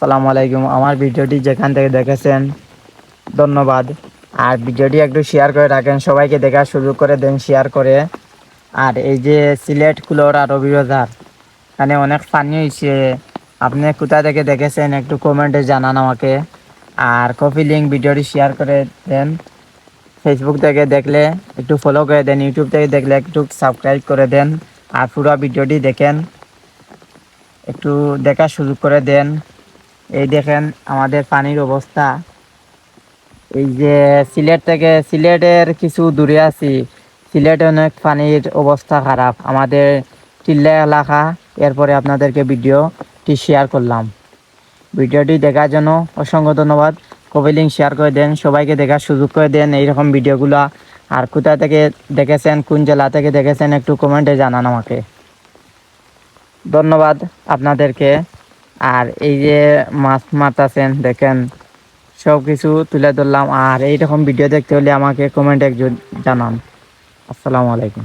আসসালামু আলাইকুম। আমার ভিডিওটি যেখান থেকে দেখেছেন, ধন্যবাদ। আর ভিডিওটি একটু শেয়ার করে রাখেন, সবাইকে দেখার সুযোগ করে দেন শেয়ার করে। আর এই যে সিলেট কুলোর আর রবিবাজার এখানে অনেক পানি হয়েছে আপনি কোথা থেকে দেখেছেন একটু কমেন্টে জানান আমাকে। আর কপি লিঙ্ক ভিডিওটি শেয়ার করে দেন। ফেসবুক থেকে দেখলে একটু ফলো করে দেন ইউটিউব থেকে দেখলে একটু সাবস্ক্রাইব করে দেন। আর পুরো ভিডিওটি দেখেন, একটু দেখার সুযোগ করে দেন। এই দেখেন আমাদের পানির অবস্থা। এই যে সিলেট থেকে, সিলেটের কিছু দূরে আছি। সিলেটে অনেক পানির অবস্থা খারাপ। আমাদের টিল্লা এলাকা, এরপরে আপনাদেরকে ভিডিওটি শেয়ার করলাম। ভিডিওটি দেখার জন্য অসংখ্য ধন্যবাদ। কবি লিঙ্ক শেয়ার করে দেন, সবাইকে দেখার সুযোগ করে দেন। এইরকম ভিডিওগুলো আর কোথা থেকে দেখেছেন, কোন জেলা থেকে দেখেছেন একটু কমেন্টে জানান আমাকে। ধন্যবাদ আপনাদেরকে। আর এই যে মাছ মারতাছেন, দেখেন সব কিছু তুলে ধরলাম। আর এইরকম ভিডিও দেখতে হলে আমাকে কমেন্ট একজন জানান। আসসালামু আলাইকুম।